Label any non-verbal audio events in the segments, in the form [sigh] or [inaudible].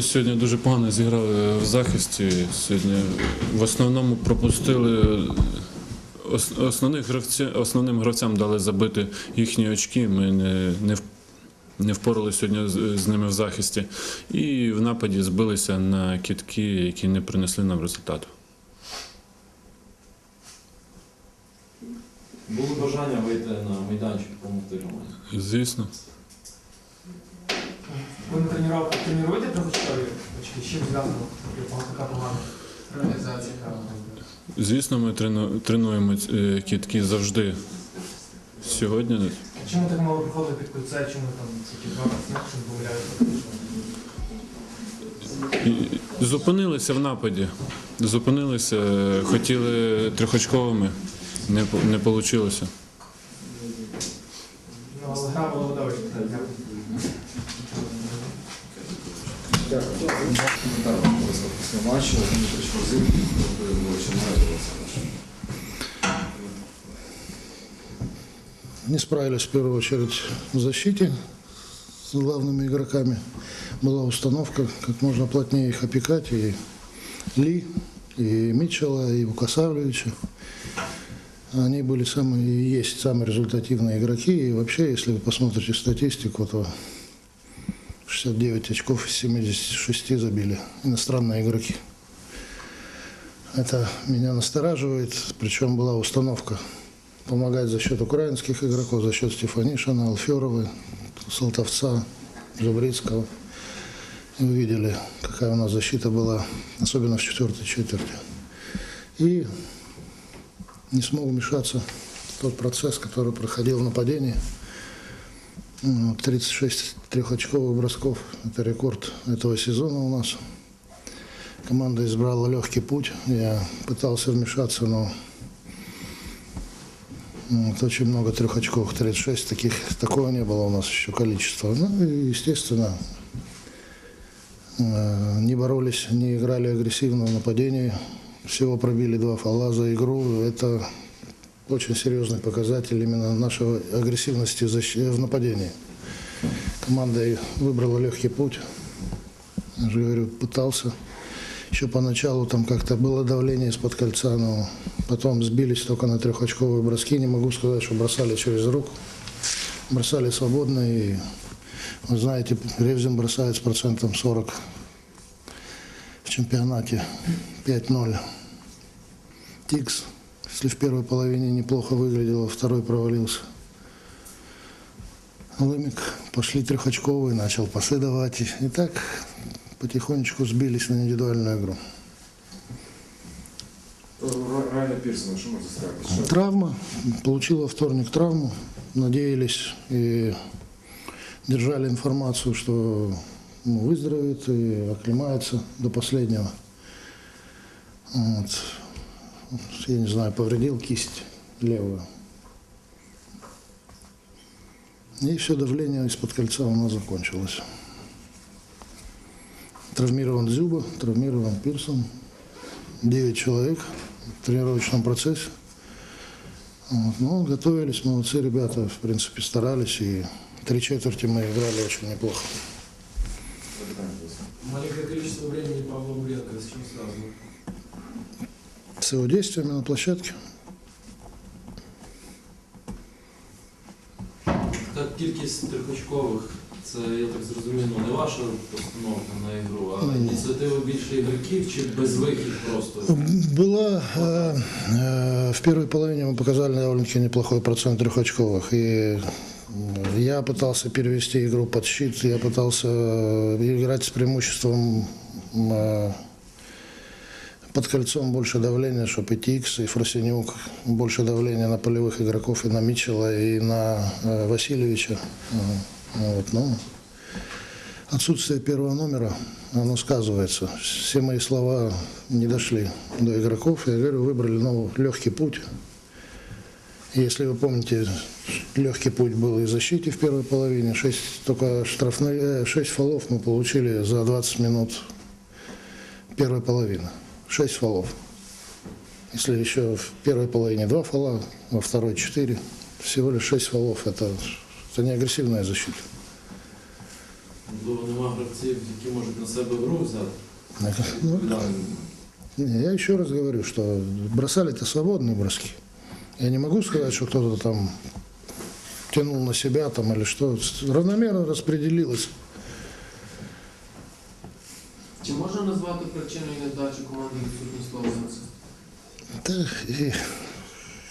Сьогодні дуже погано зіграли в захисті. Сьогодні в основному пропустили основних гравця, основним гравцям дали забити їхні очки. Ми не, не, не впоралися сьогодні з, з ними в захисті. І в нападі збилися на кітки, які не принесли нам результату. Було бажання вийти на майданчик, допомогти команді. Звісно. Ви не тренували, тренуєте трьохочкові очки? З чим зв'язано така погана реалізація? Звісно, ми трену- тренуємо е, кітки завжди. Сьогодні А Чому так мало приходили під кольце? Чому там ці два що домовляють? Зупинилися в нападі. Зупинилися, е, хотіли трьохочковими, не, не вийшло. Ну, але гра була видовищна. Не справились в первую очередь в защите с главными игроками. Была установка, как можно плотнее их опекать. И Ли, и Митчелла, и Вукасавлевича. Они были самые, есть самые результативные игроки. И вообще, если вы посмотрите статистику, то 69 очков из 76 забили иностранные игроки. Это меня настораживает. Причем была установка помогать за счет украинских игроков, за счет Стефанишина, Алферова, Салтовца, Зубрицкого. И вы видели, какая у нас защита была, особенно в четвертой четверти. И не смог вмешаться в тот процесс, который проходил в нападении. Ну, 36 трехочковых бросков – это рекорд этого сезона у нас. Команда избрала легкий путь. Я пытался вмешаться, но вот, очень много трехочковых, 36, таких, такого не было у нас еще количества. Ну и, естественно, э, не боролись, не играли агрессивно в нападении. Всего пробили два фола за игру. Это очень серьезный показатель именно нашей агрессивности в нападении. Команда выбрала легкий путь. Я же говорю, пытался. Еще поначалу там как-то было давление из-под кольца, но потом сбились только на трехочковые броски. Не могу сказать, что бросали через руку. Бросали свободно. И, вы знаете, Ревзин бросает с процентом 40 в чемпионате 5-0. Тикс, если в первой половине неплохо выглядел, во второй провалился. Лымик пошли трехочковые, начал пасы давать. И, так потихонечку сбились на индивидуальную игру. Райна Пірсона, що можна сказати? Що Травма. Получил во вторник травму. Надеялись и держали информацию, что выздоровеет и оклемается до последнего. Вот. Я не знаю, повредил кисть левую. И все давление из-под кольца у нас закончилось. Травмирован Зюба, травмирован Пирсон. 9 человек в тренировочном процессе. Вот. Ну, готовились, молодцы ребята, в принципе, старались. И три четверти мы играли очень неплохо. Маленькое количество времени Павла Буренко, с чем связано? С его действиями на площадке. Так, кількість трьохочкових, це, я так зрозумів, ну, не ваша постановка на ігру, а ініціатива більше ігроків чи безвихід просто? Была э, э, в первой половине мы показали довольно-таки неплохой процент трехочковых. И э, я пытался перевести игру под щит, я пытался э, играть с преимуществом э, под кольцом больше давления, и Тикс, и Фросинюк, больше давления на полевых игроков, и на Митчелла, и на э, Васильевича. Э, Вот, ну, отсутствие первого номера, оно сказывается. Все мои слова не дошли до игроков. Я говорю, выбрали ну, легкий путь. Если вы помните, легкий путь был и в защите в первой половине. Шесть, только штрафные, э, шесть фолов мы получили за 20 минут первой половины. Шесть фолов. Если еще в первой половине два фола, во второй четыре, всего лишь шесть фолов. Это, это не агрессивная защита. Можливо, нема гравців, які можуть на себе гру взяти. Ну, не, я еще раз говорю, что бросали-то свободные броски. Я не могу сказать, что кто-то там тянул на себя там или что. Равномерно распределилось. причиною невдачі команди відсутність Лоуренса? Да,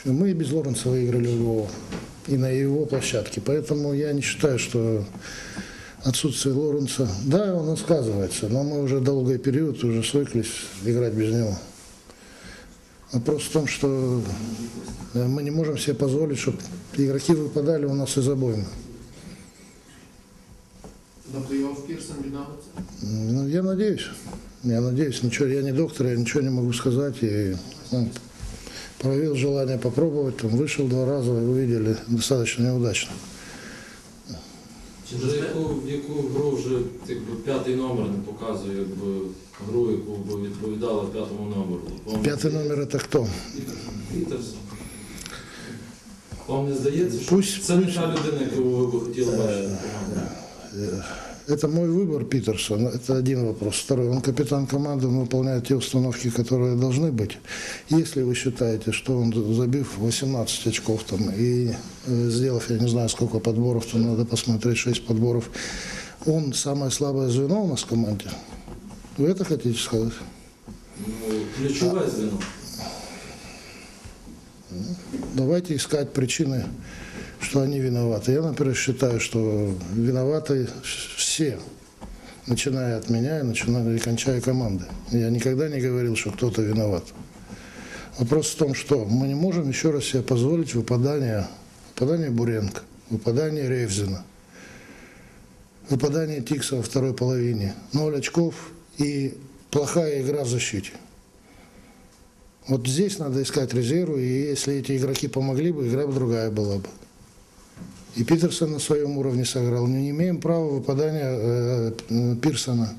и мы и без Лоренца выиграли у Львова. И на его площадке. Поэтому я не считаю, что отсутствие Лоренца... Да, он сказывается, но мы уже долгий период уже свыклись играть без него. Вопрос в том, что э, мы не можем себе позволить, чтобы игроки выпадали у нас из обоймы. До плей-офф Пірсон відновиться? Ну, я надеюсь. Я надеюсь. Ничего, я не доктор, я ничего не могу сказать. И, ну, проявил желание попробовать, там, вышел два раза, вы видели, достаточно неудачно. Чи за яку, в яку гру вже якби, п'ятий номер не показує якби, гру, яку б відповідала п'ятому номеру? Вам Пятый номер это кто? Пітерсон. Вам не здається, що Пусть- це не пусть- та людина, яку ви б хотіли бачити в команді? Это мой выбор, Питерсон. Это один вопрос. Второй. Он капитан команды, он выполняет те установки, которые должны быть. Если вы считаете, что он, забив 18 очков там и э, сделав, я не знаю, сколько подборов, там надо посмотреть, 6 подборов, он самое слабое звено у нас в команде. Вы это хотите сказать? Ну, ключове звіно. Давайте искать причины, что они виноваты. Я, например, считаю, что виноваты все, начиная от меня и начиная и кончая команды. Я никогда не говорил, что кто-то виноват. Вопрос в том, что мы не можем еще раз себе позволить выпадание, выпадание Буренко, выпадание Ревзина, выпадание Тикса во второй половине, ноль очков и плохая игра в защите. Вот здесь надо искать резервы, и если эти игроки помогли бы, игра бы другая была бы. И Питерсон на своем уровне сыграл. Мы не имеем права выпадания э, э, Пирсона.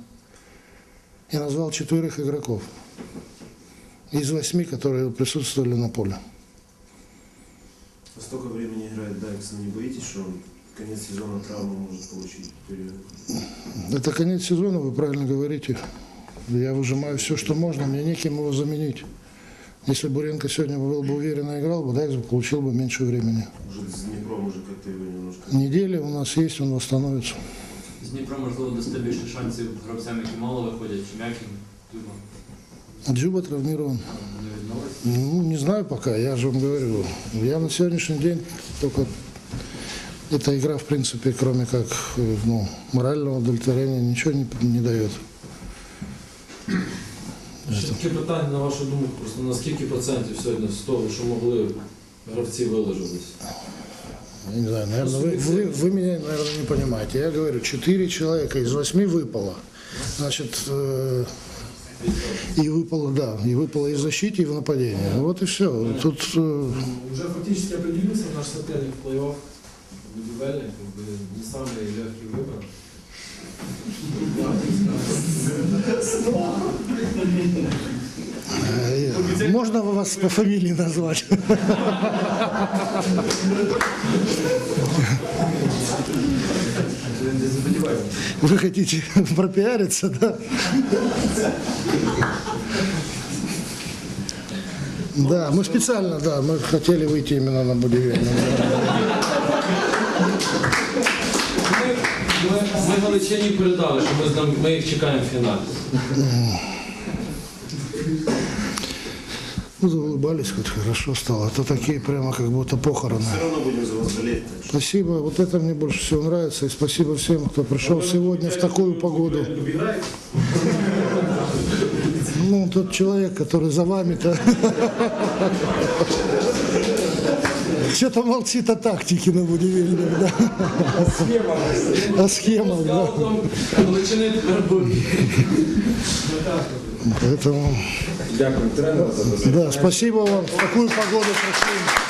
Я назвал четверых игроков из восьми, которые присутствовали на поле. Столько времени играет Дайксон, не боитесь, что конец сезона травму может получить? Это конец сезона, вы правильно говорите. Я выжимаю все, что можно, мне неким его заменить. Если Буренко сегодня был бы уверенно играл бы, Дайкс бы получил бы меньше времени. Может, с Днепром уже как-то его немножко... Неделя у нас есть, он восстановится. З Дніпра, можливо, дасте більше шансів гравцям, які мало виходять, чи м'яким. Типу, Джуба травмирован. не відновиться. Ну, не знаю пока, я же вам говорю. Я на сегодняшний день только эта игра, в принципе, кроме как э, ну, морального удовлетворения, ничего не, не дает. Ще таке питання, на вашу думку, просто на скільки процентів сьогодні з того, що могли гравці вилежались? Я не знаю, наверное, вы, вы, вы меня, наверное, не понимаете. Я говорю, четыре человека из восьми выпало. Значит, э, и выпало, да, и выпало и в защите, и в нападении. Вот и все. Тут э, Уже фактически определился наш соперник в плей-офф. Будівельник, как бы не самый легкий выбор. [laughs] [laughs] э, можно вас по фамилии назвать? Вы хотите пропиариться, да? Да, мы специально, да, мы хотели выйти именно на бодивильном. Ми, ми, ми Галичині передали, що ми, з ним- ми їх чекаємо в фіналі. Ну, заулыбались, хоть хорошо стало. А то такие прямо как будто похороны. Все равно будем за вас что- Спасибо, вот это мне больше всего нравится. И спасибо всем, кто пришел сегодня в такую погоду. Ну, тот человек, который за вами-то что-то молчит о тактике на будивельных, да. О схемах, да. Скаутом Галичини тепер буде. Поэтому, Дякую, тренер. да, спасибо вам. В такую погоду пришли.